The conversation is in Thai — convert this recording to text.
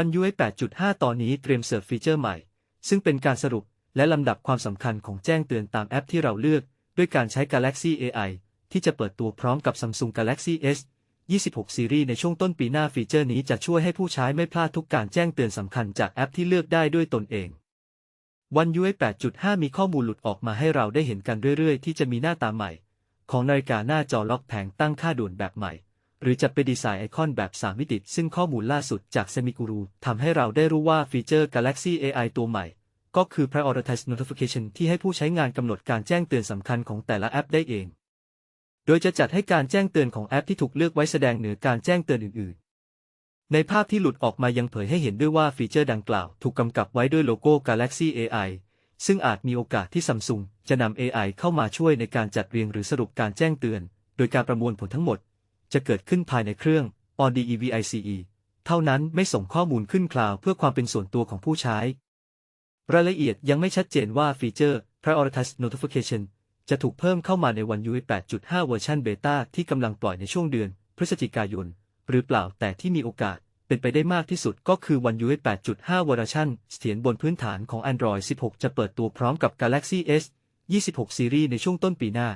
One UI 8.5 ตอนนี้เตรียมเสิร์ฟฟีเจอร์ใหม่ ซึ่งเป็นการสรุปและลำดับความสำคัญของแจ้งเตือนตามแอปที่เราเลือก ด้วยการใช้ Galaxy AI ที่จะเปิดตัวพร้อมกับ Samsung Galaxy S 26 ซีรีส์ในช่วงต้นปีหน้าฟีเจอร์นี้จะช่วยให้ผู้ใช้ไม่พลาดทุกการแจ้งเตือนสำคัญจากแอปที่เลือกได้ด้วยตนเอง One UI 8.5 มีข้อมูลหลุดออกมาให้เราได้เห็นกันเรื่อยๆ ที่จะมีหน้าตาใหม่ ของนาฬิกาหน้าจอล็อกแผงตั้งค่าด่วนแบบใหม่ หรือจะเป็นดีไซน์ไอคอนแบบ 3 มิติ ซึ่งข้อมูลล่าสุดจาก Semiguru ทำให้เราได้รู้ว่าฟีเจอร์ Galaxy AI ตัวใหม่ ก็คือ Prioritize Notification ที่ให้ผู้ใช้งานกำหนดการแจ้งเตือนสำคัญของแต่ละแอปได้เอง โดยจะจัดให้การแจ้งเตือนของแอปที่ถูกเลือกไว้แสดงเหนือการแจ้งเตือนอื่น ๆ ในภาพที่หลุดออกมายังเผยให้เห็นด้วยว่าฟีเจอร์ดังกล่าวถูกกำกับไว้ด้วยโลโก้ Galaxy AI ซึ่งอาจมีโอกาสที่ซัมซุงจะนำ AI เข้ามาช่วยในการจัดเรียงหรือสรุปการแจ้งเตือน โดยการประมวลผลทั้งหมด จะเกิดขึ้นภายในเครื่อง on DEVICE เท่านั้นไม่ส่งข้อมูลขึ้นคลาวเพื่อความเป็นส่วนตัวของผู้ใช้ รายละเอียดยังไม่ชัดเจนว่าฟีเจอร์ Prioritize Notification จะถูกเพิ่มเข้ามาในวัน UI 8.5 เวอร์ชันเบต้าที่กำลังปล่อยในช่วงเดือน พฤศจิกายน หรือเปล่าแต่ที่มีโอกาสเป็นไปได้มากที่สุดก็คือวัน UI 8.5 เวอร์ชันเสถียรบนพื้นฐานของ Android 16 จะเปิดตัวพร้อมกับ Galaxy S 26ซีรีส์ในช่วงต้นปีหน้า